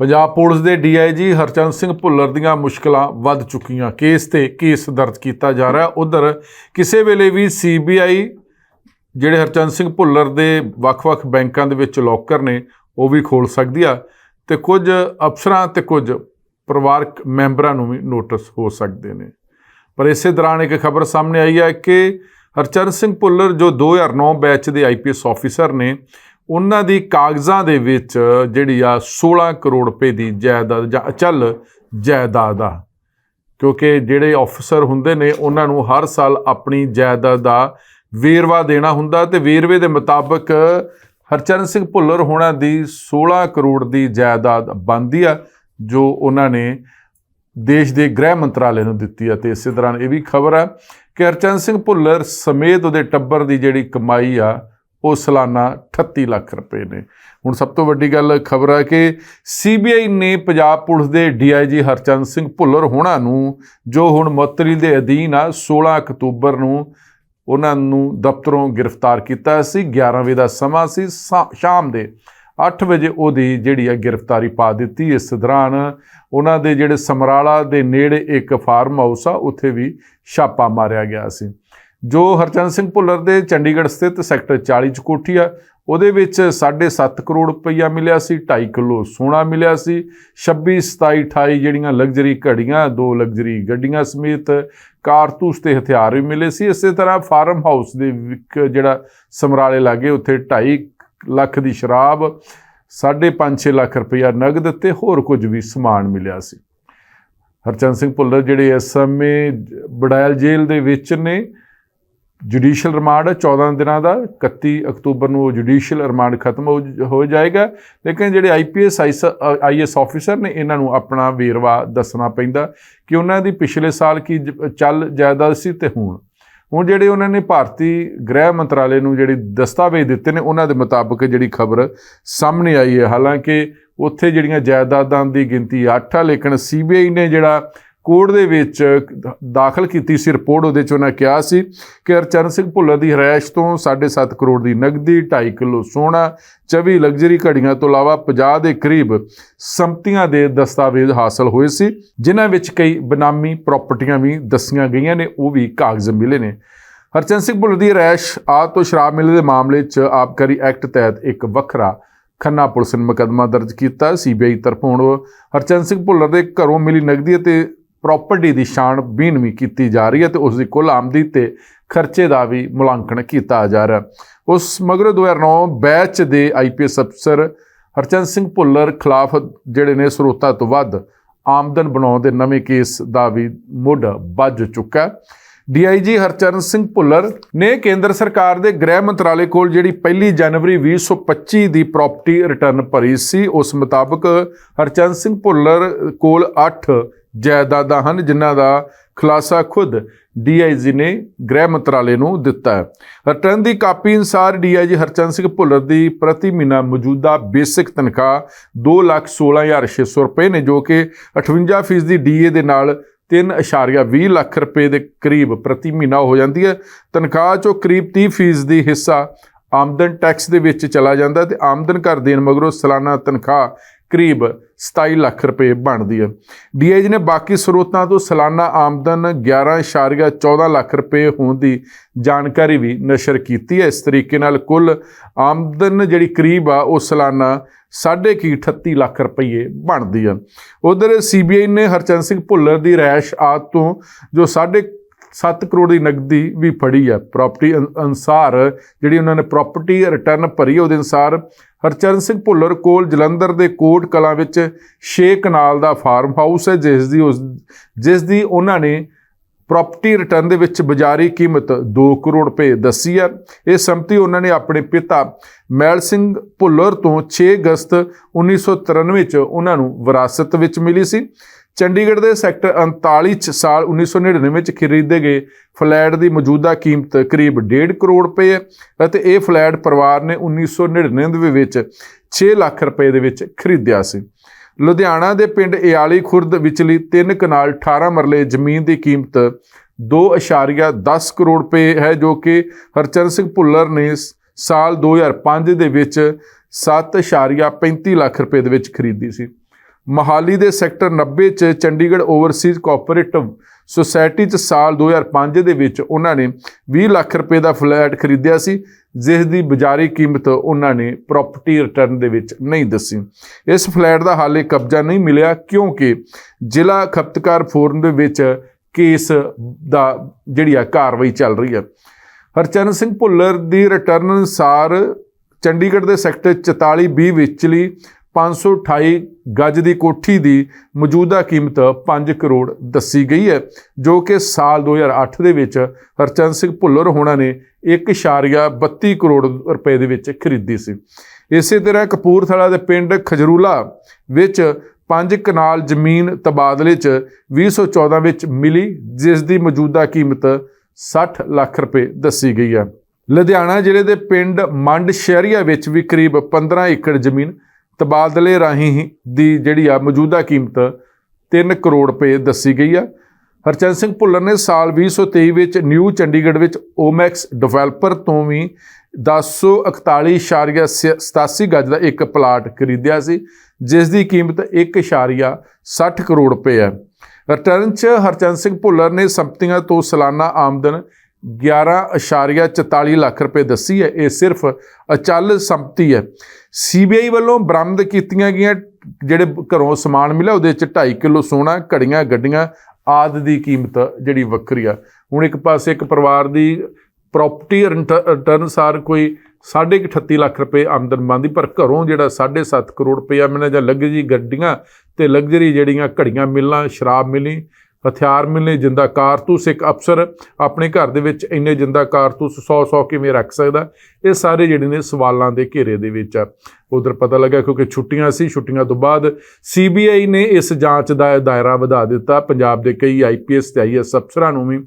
Punjab police ਦੇ DIG Harchand Singh Bhullar ਦੀਆਂ ਮੁਸ਼ਕਲਾਂ ਵੱਧ ਚੁੱਕੀਆਂ। ਕੇਸ ਤੇ ਕੇਸ ਦਰਜ ਕੀਤਾ ਜਾ ਰਿਹਾ। ਉਧਰ ਕਿਸੇ ਵੇਲੇ ਵੀ ਸੀਬੀਆਈ ਜਿਹੜੇ ਹਰਚੰਦ ਸਿੰਘ ਭੁੱਲਰ ਦੇ ਵੱਖ-ਵੱਖ ਬੈਂਕਾਂ ਦੇ ਵਿੱਚ ਲੋਕਰ ਨੇ, ਉਹ ਵੀ ਖੋਲ ਸਕਦੀ ਆ ਤੇ ਕੁਝ ਅਫਸਰਾਂ ਤੇ ਕੁਝ ਪਰਿਵਾਰਕ ਮੈਂਬਰਾਂ ਨੂੰ ਵੀ ਨੋਟਿਸ ਹੋ ਸਕਦੇ ਨੇ। ਪਰ ਇਸੇ ਦੌਰਾਨ ਇੱਕ ਖਬਰ ਸਾਹਮਣੇ ਆਈ ਹੈ ਕਿ ਹਰਚੰਦ ਸਿੰਘ ਭੁੱਲਰ, ਜੋ 2009 ਬੈਚ ਦੇ ਆਈਪੀਐਸ ਆਫੀਸਰ ਨੇ ਉਹਨਾਂ ਦੀ ਕਾਗਜ਼ਾਂ ਦੇ ਵਿੱਚ ਜਿਹੜੀ ਆ 16 ਕਰੋੜ ਰੁਪਏ ਦੀ ਜਾਇਦਾਦ ਜਾਂ ਅਚਲ ਜਾਇਦਾਦ ਆ। ਕਿਉਂਕਿ ਜਿਹੜੇ ਆਫੀਸਰ ਹੁੰਦੇ ਨੇ, ਉਹਨਾਂ ਨੂੰ ਹਰ ਸਾਲ ਆਪਣੀ ਜਾਇਦਾਦ ਦਾ ਵੇਰਵਾ ਦੇਣਾ ਹੁੰਦਾ ਤੇ ਵੇਰਵੇ ਦੇ ਮੁਤਾਬਕ ਹਰਚਰਨ ਸਿੰਘ ਭੁੱਲਰ ਹੋਣਾ ਦੀ 16 ਕਰੋੜ ਦੀ ਜਾਇਦਾਦ ਬਣਦੀ ਆ, ਜੋ ਉਹਨਾਂ ਨੇ ਦੇਸ਼ ਦੇ ਗ੍ਰਹਿ ਮੰਤਰਾਲੇ ਨੂੰ ਦਿੱਤੀ ਆ। ਤੇ ਇਸੇ ਦੌਰਾਨ ਇਹ ਵੀ ਖਬਰ ਆ ਕਿ ਹਰਚਰਨ ਸਿੰਘ ਭੁੱਲਰ ਸਮੇਤ ਉਹਦੇ ਟੱਬਰ ਦੀ ਜਿਹੜੀ ਕਮਾਈ ਆ ਉਹ ਸਾਲਾਨਾ 38 ਲੱਖ ਰੁਪਏ ਨੇ। ਹੁਣ ਸਭ ਤੋਂ ਵੱਡੀ ਗੱਲ ਖਬਰ ਹੈ ਕਿ ਸੀਬੀਆਈ ਨੇ ਪੰਜਾਬ ਪੁਲਿਸ ਦੇ ਡੀਆਈਜੀ ਹਰਚੰਦ ਸਿੰਘ ਭੁੱਲਰ ਹੋਣਾ ਨੂੰ, ਜੋ ਹੁਣ ਮੁਅੱਤਲੀ ਦੇ ਅਧੀਨ ਆ 16 ਅਕਤੂਬਰ ਨੂੰ ਉਹਨਾਂ ਨੂੰ ਦਫ਼ਤਰੋਂ ਗ੍ਰਿਫਤਾਰ ਕੀਤਾ ਸੀ। 11 ਵਜੇ ਦਾ ਸਮਾਂ ਸੀ, ਸ਼ਾ- ਸ਼ਾਮ ਦੇ 8 ਵਜੇ ਉਹਦੀ ਜਿਹੜੀ ਆ ਗ੍ਰਿਫਤਾਰੀ ਪਾ ਦਿੱਤੀ। ਇਸ ਦੌਰਾਨ ਉਹਨਾਂ ਦੇ ਜਿਹੜੇ ਸਮਰਾਲਾ ਦੇ ਨੇੜੇ ਇੱਕ ਫਾਰਮ ਹਾਊਸ ਆ, ਉੱਥੇ ਵੀ ਛਾਪਾ ਮਾਰਿਆ ਗਿਆ ਸੀ। ਜੋ ਹਰਚੰਦ ਸਿੰਘ ਭੁੱਲਰ ਦੇ ਚੰਡੀਗੜ੍ਹ ਸਥਿਤ ਸੈਕਟਰ 40 ਚ ਕੋਠੀ ਆ, ਉਹਦੇ ਵਿੱਚ 7.5 ਕਰੋੜ ਰੁਪਈਆ ਮਿਲਿਆ ਸੀ 2.5 ਕਿਲੋ ਸੋਨਾ ਮਿਲਿਆ ਸੀ 26 27 28 ਜਿਹੜੀਆਂ ਲਗਜ਼ਰੀ ਘੜੀਆਂ, ਦੋ ਲਗਜ਼ਰੀ ਗੱਡੀਆਂ ਸਮੇਤ ਕਾਰਤੂਸ ਤੇ ਹਥਿਆਰ ਵੀ ਮਿਲੇ ਸੀ। ਇਸੇ ਤਰ੍ਹਾਂ ਫਾਰਮ ਹਾਊਸ ਦੇ ਵਿੱਚ ਜਿਹੜਾ ਸਮਰਾਲੇ ਲਾਗੇ, ਉੱਥੇ 2.5 ਲੱਖ ਦੀ ਸ਼ਰਾਬ 5.5 ਲੱਖ ਰੁਪਈਆ ਨਗਦ ਤੇ ਹੋਰ ਕੁਝ ਵੀ ਸਮਾਨ ਮਿਲਿਆ ਸੀ। ਹਰਚੰਦ ਸਿੰਘ ਭੁੱਲਰ ਜਿਹੜੇ ਇਸ ਸਮੇਂ ਬੜਾਇਲ ਜੇਲ੍ਹ ਦੇ ਵਿੱਚ ਨੇ ਜੁਡੀਸ਼ੀਅਲ ਰਿਮਾਂਡ 14 ਦਿਨਾਂ ਦਾ 31 ਅਕਤੂਬਰ ਨੂੰ ਉਹ ਜੁਡੀਸ਼ੀਅਲ ਰਿਮਾਂਡ ਖਤਮ ਹੋ ਹੋ ਜਾਏਗਾ। ਲੇਕਿਨ ਜਿਹੜੇ ਆਈਪੀਐਸ ਆਈਐਸ ਆਫੀਸਰ ਨੇ, ਇਹਨਾਂ ਨੂੰ ਆਪਣਾ ਵੇਰਵਾ ਦੱਸਣਾ ਪੈਂਦਾ ਕਿ ਉਹਨਾਂ ਦੀ ਪਿਛਲੇ ਸਾਲ ਕੀ ਜ- ਚੱਲ ਜਾਇਦਾਦ ਸੀ ਤੇ ਹੁਣ? ਹੁਣ ਜਿਹੜੇ ਉਹਨਾਂ ਨੇ ਭਾਰਤੀ ਗ੍ਰਹਿ ਮੰਤਰਾਲੇ ਨੂੰ ਜਿਹੜੀ ਦਸਤਾਵੇਜ਼ ਦਿੱਤੇ ਨੇ, ਉਹਨਾਂ ਦੇ ਮੁਤਾਬਕ ਜਿਹੜੀ ਖਬਰ ਸਾਹਮਣੇ ਆਈ ਹੈ। ਹਾਲਾਂਕਿ ਉੱਥੇ ਜਿਹੜੀਆਂ ਜਾਇਦਾਦਾਂ ਦੀ ਗਿਣਤੀ 8 ਆ, ਲੇਕਿਨ ਸੀਬੀਆਈ ਨੇ ਜਿਹੜਾ ਕੋਰਟ ਦੇ ਵਿੱਚ ਦਾਖਲ ਕੀਤੀ ਸੀ ਰਿਪੋਰਟ, ਉਹਦੇ ਚ ਉਹਨਾਂ ਕਿਹਾ ਸੀ ਕਿ ਹਰਚਰਨ ਸਿੰਘ ਭੁੱਲਰ ਦੀ ਰਿਹਾਇਸ਼ ਤੋਂ 7.5 ਕਰੋੜ ਦੀ ਨਗਦੀ 2.5 ਕਿਲੋ ਸੋਨਾ 24 ਲਗਜ਼ਰੀ ਘੜੀਆਂ ਤੋਂ ਇਲਾਵਾ 50 ਦੇ ਕਰੀਬ ਸੰਪਤੀਆਂ ਦੇ ਦਸਤਾਵੇਜ਼ ਹਾਸਲ ਹੋਏ ਸੀ, ਜਿਨ੍ਹਾਂ ਵਿੱਚ ਕਈ ਬਨਾਮੀ ਪ੍ਰਾਪਰਟੀਆਂ ਵੀ ਦੱਸੀਆਂ ਗਈਆਂ ਨੇ, ਉਹ ਵੀ ਕਾਗਜ਼ ਮਿਲੇ ਨੇ। ਹਰਚਰਨ ਸਿੰਘ ਭੁੱਲਰ ਦੀ ਰਿਹਾਇਸ਼ ਆਦ ਤੋਂ ਸ਼ਰਾਬ ਮਿਲੇ ਦੇ ਮਾਮਲੇ 'ਚ ਆਬਕਾਰੀ ਐਕਟ ਤਹਿਤ ਇੱਕ ਵੱਖਰਾ ਖੰਨਾ ਪੁਲਿਸ ਨੇ ਮੁਕੱਦਮਾ ਦਰਜ ਕੀਤਾ, ਸੀਬੀਆਈ ਤਰਫੋਂ ਹੁਣ ਹਰਚਰਨ ਸਿੰਘ ਭੁੱਲਰ ਦੇ ਘਰੋਂ ਮਿਲੀ ਨਗਦੀ ਅਤੇ ਪ੍ਰਾਪਰਟੀ ਦੀ ਛਾਣਬੀਨ ਵੀ ਕੀਤੀ ਜਾ ਰਹੀ ਹੈ ਤੇ ਉਸ ਦੀ ਕੁੱਲ ਆਮਦੀ ਤੇ ਖਰਚੇ ਦਾ ਵੀ ਮੁਲਾਂਕਣ ਕੀਤਾ ਜਾ ਰਿਹਾ ਉਸ ਮਗਰੋਂ 2009 ਬੈਚ ਦੇ ਆਈਪੀਐਸ ਅਫਸਰ ਹਰਚੰਦ ਸਿੰਘ ਭੁੱਲਰ ਖਿਲਾਫ ਜਿਹੜੇ ਨੇ ਸਰੋਤਾਂ ਤੋਂ ਵੱਧ ਆਮਦਨ ਬਣਾਉਣ ਦੇ ਨਵੇਂ ਕੇਸ ਦਾ ਵੀ ਮੁੱਢ ਵੱਜ ਚੁੱਕਾ ਹੈ। ਡੀਆਈਜੀ ਹਰਚਰਨ ਸਿੰਘ ਭੁੱਲਰ ਨੇ ਕੇਂਦਰ ਸਰਕਾਰ ਦੇ ਗ੍ਰਹਿ ਮੰਤਰਾਲੇ ਕੋਲ ਜਿਹੜੀ 1 ਜਨਵਰੀ 2025 ਦੀ ਪ੍ਰਾਪਰਟੀ ਰਿਟਰਨ ਭਰੀ ਸੀ, ਉਸ ਮੁਤਾਬਕ ਹਰਚਰਨ ਸਿੰਘ ਭੁੱਲਰ ਕੋਲ 8 ਜਾਇਦਾਦਾਂ ਹਨ, ਜਿਨ੍ਹਾਂ ਦਾ ਖੁਲਾਸਾ ਖੁਦ ਡੀਆਈਜੀ ਨੇ ਗ੍ਰਹਿ ਮੰਤਰਾਲੇ ਨੂੰ ਦਿੱਤਾ ਹੈ। ਰਿਟਰਨ ਦੀ ਕਾਪੀ ਅਨੁਸਾਰ ਡੀਆਈਜੀ ਹਰਚੰਦ ਸਿੰਘ ਭੁੱਲਰ ਦੀ ਪ੍ਰਤੀ ਮਹੀਨਾ ਮੌਜੂਦਾ ਬੇਸਿਕ ਤਨਖਾਹ 216600 ਰੁਪਏ ਨੇ, ਜੋ ਕਿ 58% ਦੀ ਡੀਏ ਦੇ ਨਾਲ 3.20 ਲੱਖ ਰੁਪਏ ਦੇ ਕਰੀਬ ਪ੍ਰਤੀ ਮਹੀਨਾ ਹੋ ਜਾਂਦੀ ਹੈ। ਤਨਖਾਹ ਚੋਂ ਕਰੀਬ 30% ਦੀ ਹਿੱਸਾ ਆਮਦਨ ਟੈਕਸ ਦੇ ਵਿੱਚ ਚਲਾ ਜਾਂਦਾ ਤੇ ਆਮਦਨ ਕਰ ਦੇਣ ਮਗਰੋਂ ਸਾਲਾਨਾ ਤਨਖਾਹ ਕਰੀਬ 27 ਲੱਖ ਰੁਪਏ ਬਣਦੀ ਹੈ। ਡੀਆਈਜੀ ਨੇ ਬਾਕੀ ਸਰੋਤਾਂ ਤੋਂ ਸਾਲਾਨਾ ਆਮਦਨ 11.14 ਲੱਖ ਰੁਪਏ ਹੋਣ ਦੀ ਜਾਣਕਾਰੀ ਵੀ ਨਸ਼ਰ ਕੀਤੀ ਹੈ। ਇਸ ਤਰੀਕੇ ਨਾਲ ਕੁੱਲ ਆਮਦਨ ਜਿਹੜੀ ਕਰੀਬ ਆ, ਉਹ ਸਾਲਾਨਾ ਸਾਢੇ ਕੀ 38 ਲੱਖ ਰੁਪਏ ਬਣਦੀ ਹੈ ਉਧਰ ਸੀਬੀਆਈ ਨੇ ਹਰਚੰਦ ਸਿੰਘ ਭੁੱਲਰ ਦੀ ਰੈਸ਼ ਆਦ ਤੋਂ ਜੋ ਸਾਢੇ 7 ਕਰੋੜ ਦੀ ਨਗਦੀ ਵੀ ਫੜੀ ਹੈ ਪ੍ਰਾਪਰਟੀ ਅਨਸਾਰ ਜਿਹੜੀ ਉਹਨਾਂ ਨੇ ਪ੍ਰਾਪਰਟੀ ਰਿਟਰਨ ਭਰੀ ਉਹਦੇ ਅਨਸਾਰ ਹਰਚਰਨ ਸਿੰਘ ਭੁੱਲਰ ਕੋਲ ਜਲੰਧਰ ਦੇ ਕੋਟ ਕਲਾਂ ਵਿੱਚ 6 ਕਨਾਲ ਦਾ ਫਾਰਮ ਹਾਊਸ ਹੈ, ਜਿਸ ਦੀ ਉਸ ਜਿਸ ਦੀ ਉਹਨਾਂ ਨੇ ਪ੍ਰਾਪਰਟੀ ਰਿਟਰਨ ਦੇ ਵਿੱਚ ਬਾਜ਼ਾਰੀ ਕੀਮਤ 2 ਕਰੋੜ ਰੁਪਏ ਦੱਸੀ ਹੈ। ਇਹ ਸੰਪਤੀ ਉਹਨਾਂ ਨੇ ਆਪਣੇ ਪਿਤਾ ਮੈਲ ਸਿੰਘ ਭੁੱਲਰ ਤੋਂ 6 ਅਗਸਤ 1993 ਚ ਉਹਨਾਂ ਨੂੰ ਵਿਰਾਸਤ ਵਿੱਚ ਮਿਲੀ ਸੀ। ਚੰਡੀਗੜ੍ਹ ਦੇ ਸੈਕਟਰ 39 ਚ ਸਾਲ 1999 ਵਿੱਚ ਖਰੀਦੇ ਗਏ ਫਲੈਟ ਦੀ ਮੌਜੂਦਾ ਕੀਮਤ ਕਰੀਬ 1.5 ਕਰੋੜ ਰੁਪਏ ਹੈ ਅਤੇ ਇਹ ਫਲੈਟ ਪਰਿਵਾਰ ਨੇ 1999 ਵਿੱਚ 6 ਲੱਖ ਰੁਪਏ ਦੇ ਵਿੱਚ ਖਰੀਦਿਆ ਸੀ। ਲੁਧਿਆਣਾ ਦੇ ਪਿੰਡ ਇਆਲੀ ਖੁਰਦ ਵਿਚਲੀ 3 ਕਨਾਲ 18 ਮਰਲੇ ਜ਼ਮੀਨ ਦੀ ਕੀਮਤ 2.10 ਕਰੋੜ ਰੁਪਏ ਹੈ, ਜੋ ਕਿ ਹਰਚਰਨ ਸਿੰਘ ਭੁੱਲਰ ਨੇ ਸਾਲ 2005 ਦੇ ਵਿੱਚ 7.35 ਲੱਖ ਰੁਪਏ ਦੇ ਵਿੱਚ ਖਰੀਦੀ ਸੀ। ਮਹਾਲੀ ਦੇ ਸੈਕਟਰ 90 ਚ ਚੰਡੀਗੜ੍ਹ ਓਵਰਸੀਜ਼ ਕੋਆਪਰੇਟਿਵ ਸੁਸਾਇਟੀ ਚ ਸਾਲ 2005 ਦੇ ਵਿੱਚ ਉਹਨਾਂ ਨੇ 20 ਲੱਖ ਰੁਪਏ ਦਾ ਫਲੈਟ ਖਰੀਦਿਆ ਸੀ, ਜਿਸ ਦੀ ਬਾਜ਼ਾਰੀ ਕੀਮਤ ਉਹਨਾਂ ਨੇ ਪ੍ਰਾਪਰਟੀ ਰਿਟਰਨ ਦੇ ਵਿੱਚ ਨਹੀਂ ਦੱਸੀ। ਇਸ ਫਲੈਟ ਦਾ ਹਾਲੇ ਕਬਜ਼ਾ ਨਹੀਂ ਮਿਲਿਆ, ਕਿਉਂਕਿ ਜ਼ਿਲ੍ਹਾ ਖਪਤਕਾਰ ਫੋਰਮ ਦੇ ਵਿੱਚ ਕੇਸ ਦਾ ਜਿਹੜੀ ਆ ਕਾਰਵਾਈ ਚੱਲ ਰਹੀ ਹੈ ਹਰਚਰਨ ਸਿੰਘ ਭੁੱਲਰ ਦੀ ਰਿਟਰਨ ਅਨੁਸਾਰ ਚੰਡੀਗੜ੍ਹ ਦੇ ਸੈਕਟਰ 4420 ਵਿਚਲੀ 528 ਗੱਜ ਦੀ ਕੋਠੀ ਦੀ ਮੌਜੂਦਾ ਕੀਮਤ 5 ਕਰੋੜ ਦੱਸੀ ਗਈ ਹੈ, ਜੋ ਕਿ ਸਾਲ 2008 ਦੇ ਵਿੱਚ ਹਰਚੰਦ ਸਿੰਘ ਭੁੱਲਰ ਹੋਣਾ ਨੇ 1.32 ਕਰੋੜ ਰੁਪਏ ਦੇ ਵਿੱਚ ਖਰੀਦੀ ਸੀ। ਇਸੇ ਤਰ੍ਹਾਂ ਕਪੂਰਥਲਾ ਦੇ ਪਿੰਡ ਖਜਰੂਲਾ ਵਿੱਚ ਪੰਜ ਕਨਾਲ ਜ਼ਮੀਨ ਤਬਾਦਲੇ 'ਚ 2014 ਵਿੱਚ ਮਿਲੀ, ਜਿਸ ਦੀ ਮੌਜੂਦਾ ਕੀਮਤ 60 ਲੱਖ ਰੁਪਏ ਦੱਸੀ ਗਈ ਹੈ। ਲੁਧਿਆਣਾ ਜ਼ਿਲ੍ਹੇ ਦੇ ਪਿੰਡ ਮੰਡ ਸ਼ਹਿਰੀਆ ਵਿੱਚ ਵੀ ਕਰੀਬ 15 ਏਕੜ ਜ਼ਮੀਨ ਤਬਾਦਲੇ ਰਾਹੀਂ ਦੀ ਜਿਹੜੀ ਆ ਮੌਜੂਦਾ ਕੀਮਤ 3 ਕਰੋੜ ਰੁਪਏ ਦੱਸੀ ਗਈ ਆ। ਹਰਚੰਦ ਸਿੰਘ ਭੁੱਲਰ ਨੇ ਸਾਲ 2023 ਵਿੱਚ ਨਿਊ ਚੰਡੀਗੜ੍ਹ ਵਿੱਚ ਓਮੈਕਸ ਡਿਵੈਲਪਰ ਤੋਂ ਵੀ 1041.87 ਗਜ ਦਾ ਇੱਕ ਪਲਾਟ ਖਰੀਦਿਆ ਸੀ, ਜਿਸ ਦੀ ਕੀਮਤ 1.60 ਕਰੋੜ ਰੁਪਏ ਹੈ। ਰਿਟਰਨ 'ਚ ਹਰਚੰਦ ਸਿੰਘ ਭੁੱਲਰ ਨੇ ਸੰਪਤੀਆਂ ਤੋਂ ਸਾਲਾਨਾ ਆਮਦਨ 11.44 ਲੱਖ ਰੁਪਏ ਦੱਸੀ ਹੈ। ਇਹ ਸਿਰਫ ਅਚਲ ਸੰਪਤੀ ਹੈ। ਸੀਬੀਆਈ ਵੱਲੋਂ ਬਰਾਮਦ ਕੀਤੀਆਂ ਗਈਆਂ ਜਿਹੜੇ ਘਰੋਂ ਸਮਾਨ ਮਿਲਿਆ, ਉਹਦੇ ਚ 2.5 ਕਿਲੋ ਸੋਨਾ, ਘੜੀਆਂ, ਗੱਡੀਆਂ ਆਦ ਦੀ ਕੀਮਤ ਜਿਹੜੀ ਵੱਖਰੀ ਆ। ਹੁਣ ਇੱਕ ਪਾਸੇ ਇੱਕ ਪਰਿਵਾਰ ਦੀ ਪ੍ਰਾਪਰਟੀ ਰਿਟਰਨ ਸਾਰ ਕੋਈ 38 ਲੱਖ ਰੁਪਏ ਆਮਦਨ ਬਣਦੀ, ਪਰ ਘਰੋਂ ਜਿਹੜਾ 7.5 ਕਰੋੜ ਰੁਪਇਆ ਮਿਲਿਆ ਜਾਂ ਲਗਜ਼ਰੀ ਗੱਡੀਆਂ ਤੇ ਲਗਜ਼ਰੀ ਜਿਹੜੀਆਂ ਘੜੀਆਂ ਮਿਲਣਾ ਸ਼ਰਾਬ ਮਿਲੀ ਹਥਿਆਰ ਮਿਲਨੇ ਜਿੰਦਾ ਕਾਰਤੂਸ ਇੱਕ ਅਫਸਰ ਆਪਣੇ ਘਰ ਦੇ ਵਿੱਚ ਇੰਨੇ ਜਿੰਦਾ ਕਾਰਤੂਸ 100-100 ਕਿਵੇਂ ਰੱਖ ਸਕਦਾ? ਇਹ ਸਾਰੇ ਜਿਹੜੇ ਨੇ ਸਵਾਲਾਂ ਦੇ ਘੇਰੇ ਦੇ ਵਿੱਚ ਆ। ਉਧਰ ਪਤਾ ਲੱਗਾ ਕਿਉਂਕਿ ਛੁੱਟੀਆਂ ਸੀ, ਛੁੱਟੀਆਂ ਤੋਂ ਬਾਅਦ ਸੀਬੀਆਈ ਨੇ ਇਸ ਜਾਂਚ ਦਾ ਦਾਇਰਾ ਵਧਾ ਦਿੱਤਾ। ਪੰਜਾਬ ਦੇ ਕਈ ਆਈਪੀਐਸ ਤੇ ਆਈਐਸ ਅਫਸਰਾਂ ਨੂੰ ਵੀ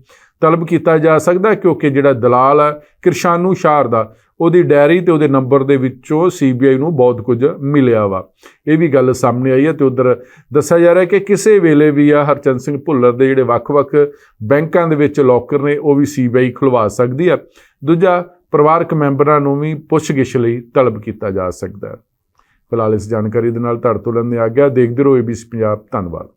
ਤਲਬ ਕੀਤਾ ਜਾ ਸਕਦਾ, ਕਿਉਂਕਿ ਜਿਹੜਾ ਦਲਾਲ ਆ, ਕਿਰਸ਼ਾਨੂ ਸ਼ਾਰ ਦਾ ਉਹਦੀ ਡਾਇਰੀ ਤੇ ਉਹਦੇ ਨੰਬਰ ਦੇ ਵਿੱਚੋਂ ਸੀਬੀਆਈ ਨੂੰ ਬਹੁਤ ਕੁਝ ਮਿਲਿਆ ਵਾ। ਇਹ ਵੀ ਗੱਲ ਸਾਹਮਣੇ ਆਈ ਹੈ ਤੇ ਉਧਰ ਦੱਸਿਆ ਜਾ ਰਿਹਾ ਕਿ ਕਿਸੇ ਵੇਲੇ ਵੀ ਆ ਹਰਚੰਦ ਸਿੰਘ ਭੁੱਲਰ ਦੇ ਜਿਹੜੇ ਵੱਖ-ਵੱਖ ਬੈਂਕਾਂ ਦੇ ਵਿੱਚ ਲੋਕਰ ਨੇ, ਉਹ ਵੀ ਸੀਬੀਆਈ ਖੁਲਵਾ ਸਕਦੀ ਆ। ਦੂਜਾ, ਪਰਿਵਾਰਕ ਮੈਂਬਰਾਂ ਨੂੰ ਵੀ ਪੁੱਛਗਿੱਛ ਲਈ ਤਲਬ ਕੀਤਾ ਜਾ ਸਕਦਾ ਹੈ। ਫਿਲਹਾਲ ਇਸ ਜਾਣਕਾਰੀ ਦੇ ਨਾਲ ਤੁਹਾਡੇ ਤੋਂ ਲੈਂਦੇ ਆ ਗਿਆ। ਦੇਖਦੇ ਰਹੋ ਏਬੀਸੀ ਪੰਜਾਬ। ਧੰਨਵਾਦ।